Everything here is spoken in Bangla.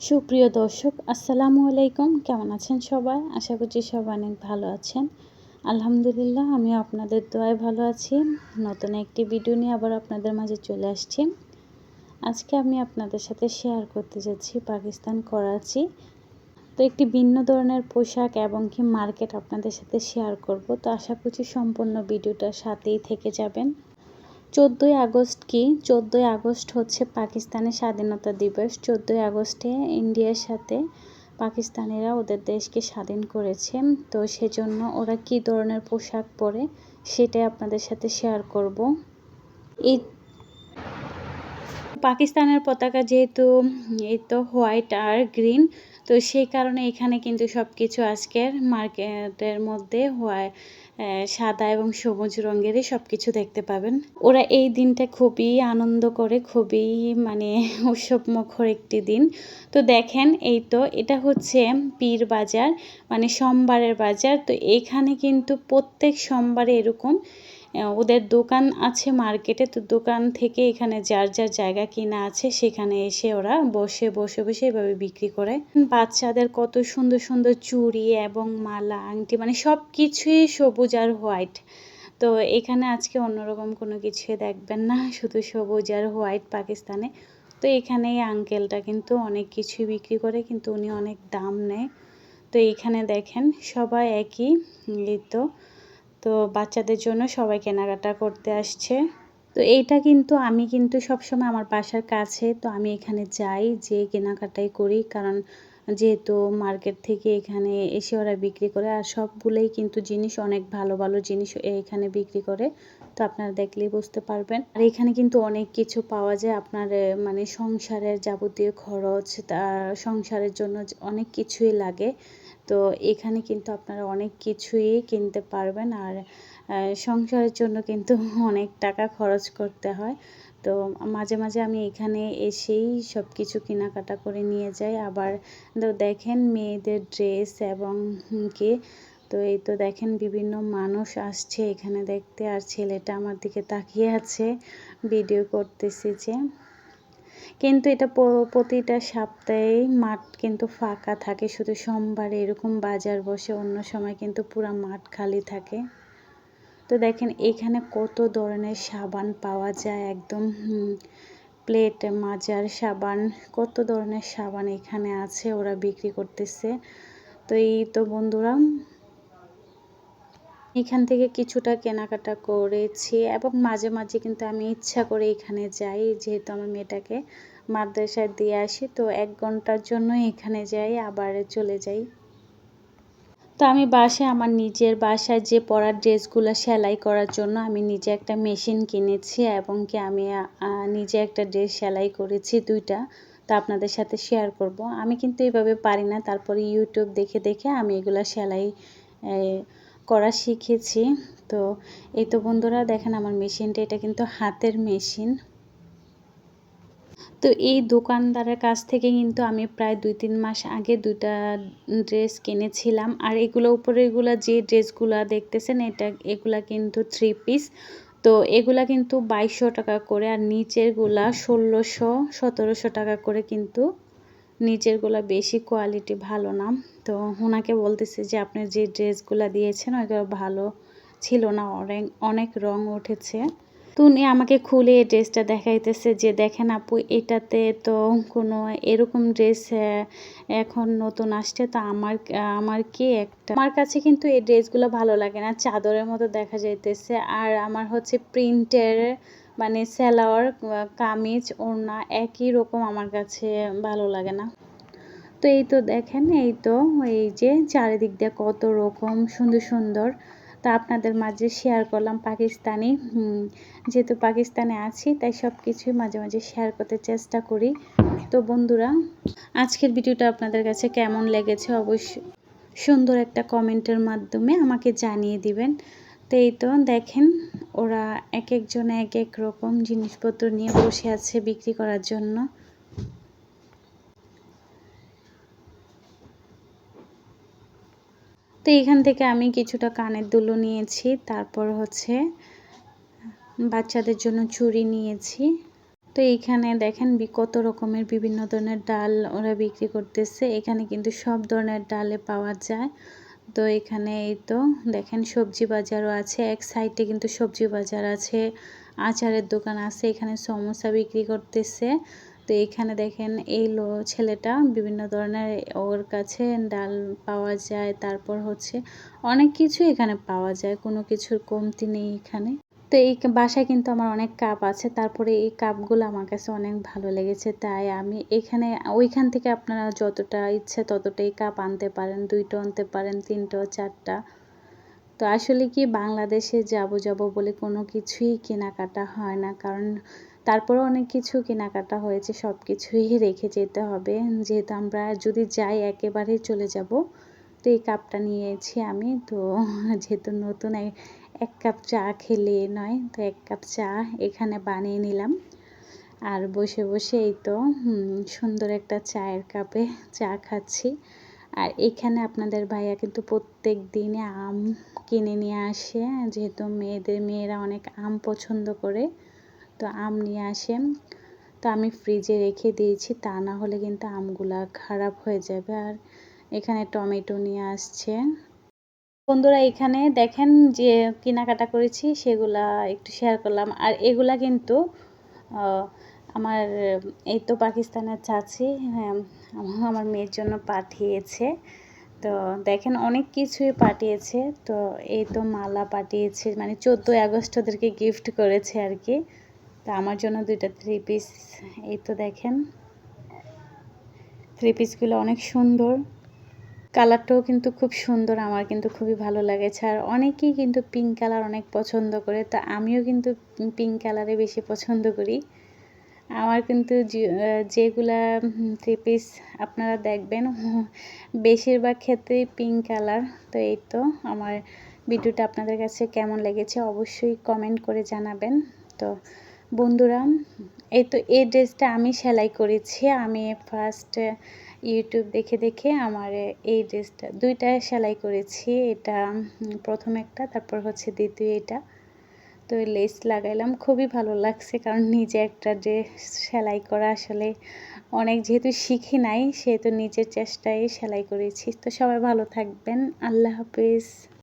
সুপ্রিয় দর্শক, আসসালামু আলাইকুম। কেমন আছেন সবাই? আশা করছি সবাই অনেক ভালো আছেন। আলহামদুলিল্লাহ আমি আপনাদের দোয়ায় ভালো আছি। নতুন একটি ভিডিও নিয়ে আবার আপনাদের মাঝে চলে আসছি। আজকে আমি আপনাদের সাথে শেয়ার করতে যাচ্ছি পাকিস্তান করাচি। তো একটি ভিন্ন ধরনের পোশাক এবং কি মার্কেট আপনাদের সাথে শেয়ার করব। তো আশা করছি সম্পূর্ণ ভিডিওটার সাথেই থেকে যাবেন। চোদ্দোই আগস্ট কি? চোদ্দোই আগস্ট হচ্ছে পাকিস্তানের স্বাধীনতা দিবস। চোদ্দোই আগস্টে ইন্ডিয়ার সাথে পাকিস্তানিরা ওদের দেশকে স্বাধীন করেছে। তো সেজন্য ওরা কি ধরনের পোশাক পরে সেটাই আপনাদের সাথে শেয়ার করব। এই পাকিস্তানের পতাকা যেহেতু, এই তো হোয়াইট আর গ্রিন, তো সেই কারণে এখানে কিন্তু সব কিছু আজকের মার্কেটের মধ্যে হোয়াইট সাদা এবং সবুজ রঙেরই সব কিছু দেখতে পাবেন। ওরা এই দিনটা খুবই আনন্দ করে, খুবই মানে উৎসব মুখর একটি দিন। তো দেখেন, এই তো এটা হচ্ছে পীর বাজার মানে সোমবারের বাজার। তো এখানে কিন্তু প্রত্যেক সোমবারে এরকম ওদের দোকান আছে মার্কেটে, তো দোকান থেকে এখানে যার যার জায়গা কিনা আছে সেখানে এসে ওরা বসে বসে বসে এভাবে বিক্রি করে। বাচ্চাদের কত সুন্দর সুন্দর চুড়ি এবং মালা, আংটি মানে সব কিছুই সবুজ আর হোয়াইট। তো এখানে আজকে অন্যরকম কোনো কিছুই দেখবেন না, শুধু সবুজ আর হোয়াইট পাকিস্তানে। তো এখানে এই আঙ্কেলটা কিন্তু অনেক কিছুই বিক্রি করে, কিন্তু উনি অনেক দাম নেয়। তো এইখানে দেখেন সবাই একই তো। তো বাচ্চাদের জন্য সবাই কেনাকাটা করতে আসছে। তো এইটা কিন্তু আমি কিন্তু সবসময় আমার বাসার কাছে, তো আমি এখানে যাই যে কেনাকাটাই করি। কারণ যেহেতু মার্কেট থেকে এখানে এসে ওরা বিক্রি করে, আর সবগুলোই কিন্তু জিনিস, অনেক ভালো ভালো জিনিস এখানে বিক্রি করে, তো আপনারা দেখলেই বুঝতে পারবেন। আর এখানে কিন্তু অনেক কিছু পাওয়া যায় আপনার মানে সংসারের যাবতীয় খরচ সংসারের জন্য অনেক কিছুই লাগে। তো এখানে কিন্তু আপনারা অনেক কিছুই কিনতে পারবেন আর সংসারের জন্য কিন্তু অনেক টাকা খরচ করতে হয়। তো মাঝে মাঝে আমি এখানে এসেই সব কিছু কেনাকাটা করে নিয়ে যাই। আবার তো দেখেন মেয়েদের ড্রেস এবং কি তো এই তো দেখেন বিভিন্ন মানুষ আসছে এখানে দেখতে আর ছেলেটা আমার দিকে তাকিয়ে আছে, ভিডিও করতেছি যে কিন্তু এটা প্রতিটা সপ্তাহে মাঠ কিন্তু ফাঁকা থাকে। শুধু সোমবারে এরকম বাজার বসে, অন্য সময় কিন্তু পুরো মাঠ খালি থাকে। তো দেখেন, এখানে কত ধরনের সাবান পাওয়া যায় একদম প্লেট, মাজার সাবান, কত ধরনের সাবান এখানে আছে ওরা বিক্রি করতেছে। তো এই তো বন্ধুরা এখান থেকে কিছুটা কেনাকাটা করেছি এবং মাঝে মাঝে কিন্তু আমি ইচ্ছা করে এখানে যাই। যেহেতু আমার মেয়েটাকে মাদ্রাসায় দিয়ে আসি, তো এক ঘণ্টার জন্য এখানে যাই, আবার চলে যাই। তো আমি বাসায় আমার নিজের বাসায় যে পরার ড্রেসগুলো সেলাই করার জন্য আমি নিজে একটা মেশিন কিনেছি এবং কি আমি নিজে একটা ড্রেস সেলাই করেছি দুইটা। তো আপনাদের সাথে শেয়ার করব। আমি কিন্তু এভাবে পারি না, তারপরে ইউটিউব দেখে দেখে আমি এগুলো সেলাই করা শিখেছি। তো এই তো বন্ধুরা, দেখেন আমার মেশিনটা, এটা কিন্তু হাতের মেশিন। তো এই দোকানদারের কাছ থেকে কিন্তু আমি প্রায় দুই তিন মাস আগে দুইটা ড্রেস কিনেছিলাম। আর এগুলো উপরে এগুলো যে ড্রেসগুলো দেখতেছেন, এটা এগুলা কিন্তু থ্রি পিস তো এগুলা কিন্তু বাইশশো টাকা করে, আর নিচেরগুলা ষোলোশো, সতেরোশো টাকা করে কিন্তু নিচেরগুলা বেশি কোয়ালিটি ভালো না। তো ওনাকে বলতেছে যে, আপনি যে ড্রেসগুলো দিয়েছেন, ওইগুলো ভালো ছিল না। অনেক অনেক রং উঠেছে। তো উনি আমাকে খুলে এই ড্রেসটা দেখাইতেছে যে, দেখেন আপু, এটাতে তো কোনো এরকম ড্রেস এখন নতুন আসছে। তো আমার আমার কি একটা, আমার কাছে কিন্তু এই ড্রেসগুলো ভালো লাগে না। চাদরের মতো দেখা যাইতেছে। আর আমার হচ্ছে প্রিন্টের মানে সেলাওয়ার কামিজ, ওড়না একই রকম আমার কাছে ভালো লাগে না। তো এই তো দেখেন, এই তো, এই যে চারিদিক দিয়ে কত রকম সুন্দর সুন্দর। তা আপনাদের মাঝে শেয়ার করলাম পাকিস্তানি যেহেতু পাকিস্তানে আছি, তাই সব কিছুই মাঝে মাঝে শেয়ার করতে চেষ্টা করি। তো বন্ধুরা, আজকের ভিডিওটা আপনাদের কাছে কেমন লেগেছে অবশ্যই সুন্দর একটা কমেন্টের মাধ্যমে আমাকে জানিয়ে দিবেন। তো এই তো দেখেন ওরা এক একজন এক এক রকম জিনিসপত্র নিয়ে বসে আছে বিক্রি করার জন্য। তো এখান থেকে আমি কিছুটা কানের দুলো নিয়েছি, তারপর হচ্ছে বাচ্চাদের জন্য চুড়ি নিয়েছি। তো এইখানে দেখেন কত রকমের বিভিন্ন ধরনের ডাল ওরা বিক্রি করতেছে। এখানে কিন্তু সব ধরনের ডালে পাওয়া যায়। তো এখানে এই তো দেখেন সবজি বাজারও আছে। এক সাইডে কিন্তু সবজি বাজার আছে, আচারের দোকান আছে, এখানে সমোসা বিক্রি করতেছে। তো এখানে দেখেন এই লো ছেলেটা বিভিন্ন ধরনের ওর কাছে ডাল পাওয়া যায়, তারপর হচ্ছে অনেক কিছু এখানে পাওয়া যায়, কোনো কিছুর কমতি নেই এখানে। তো এই বাসায় কিন্তু আমার অনেক কাপ আছে। তারপরে এই কাপগুলো আমার কাছে অনেক ভালো লেগেছে। তাই আমি এখানে, ওইখান থেকে আপনারা যতটা ইচ্ছে ততটাই কাপ আনতে পারেন। দুইটা আনতে পারেন, তিনটা, চারটা। তো আসলে কি বাংলাদেশে যাব যাব বলে কোনো কিছুই কেনাকাটা হয় না। কারণ তারপরে অনেক কিছু কেনাকাটা হয়েছে সব কিছুই রেখে যেতে হবে। যেহেতু আমরা যদি যাই একেবারেই চলে যাব, তো এই কাপটা নিয়েছি আমি। তো যেহেতু নতুন এক- কাপ চা খেলে নয়, তো এক কাপ চা এখানে বানিয়ে নিলাম। আর বসে বসে এই তো সুন্দর একটা চায়ের কাপে চা খাচ্ছি। আর এখানে আপনাদের ভাইয়া কিন্তু প্রত্যেক দিনে আম কিনে নিয়ে আসে, যেহেতু মেয়েদের মেয়েরা অনেক আম পছন্দ করে, তো আম নিয়ে আসে। তো আমি ফ্রিজে রেখে দিয়েছি, তা না হলে কিন্তু আমগুলা খারাপ হয়ে যাবে। আর এখানে টমেটো নিয়ে আসছে। বন্ধুরা এখানে দেখেন যে কেনাকাটা করেছি সেগুলা একটু শেয়ার করলাম। আর এগুলা কিন্তু আমার এই তো পাকিস্তানের চাচি হ্যাঁ, আমার মেয়ের জন্য পাঠিয়েছে। তো দেখেন অনেক কিছুই পাঠিয়েছে। তো এই তো মালা পাঠিয়েছে মানে চোদ্দোই আগস্ট ওদেরকে গিফট করেছে আর কি। তো আমার জন্য দুইটা থ্রি পিস এই তো দেখেন। থ্রি পিসগুলো অনেক সুন্দর। কালারটাও কিন্তু খুব সুন্দর, আমার কিন্তু খুবই ভালো লাগেছে। আর অনেকেই কিন্তু পিঙ্ক কালার অনেক পছন্দ করে, তো আমিও কিন্তু পিঙ্ক কালারে বেশি পছন্দ করি। আমার কিন্তু যেগুলা থ্রি পিস আপনারা দেখবেন, বেশিরভাগ ক্ষেত্রেই পিঙ্ক কালার তো এই তো আমার ভিডিওটা আপনাদের কাছে কেমন লেগেছে অবশ্যই কমেন্ট করে জানাবেন। তো বন্ধুরা, এই তো এই ড্রেসটা আমি সেলাই করেছি, আমি ফার্স্ট ইউটিউব দেখে দেখে আমার এই ড্রেসটা দুইটা সেলাই করেছি। এটা প্রথম একটা, তারপর হচ্ছে দ্বিতীয় এটা। তো লেস লাগাইলাম, খুবই ভালো লাগছে কারণ নিজে একটা ড্রেস সেলাই করা আসলে অনেক যেহেতু শিখি নাই, সেহেতু নিজের চেষ্টায় সেলাই করেছি। তো সবাই ভালো থাকবেন, আল্লাহ হাফিজ।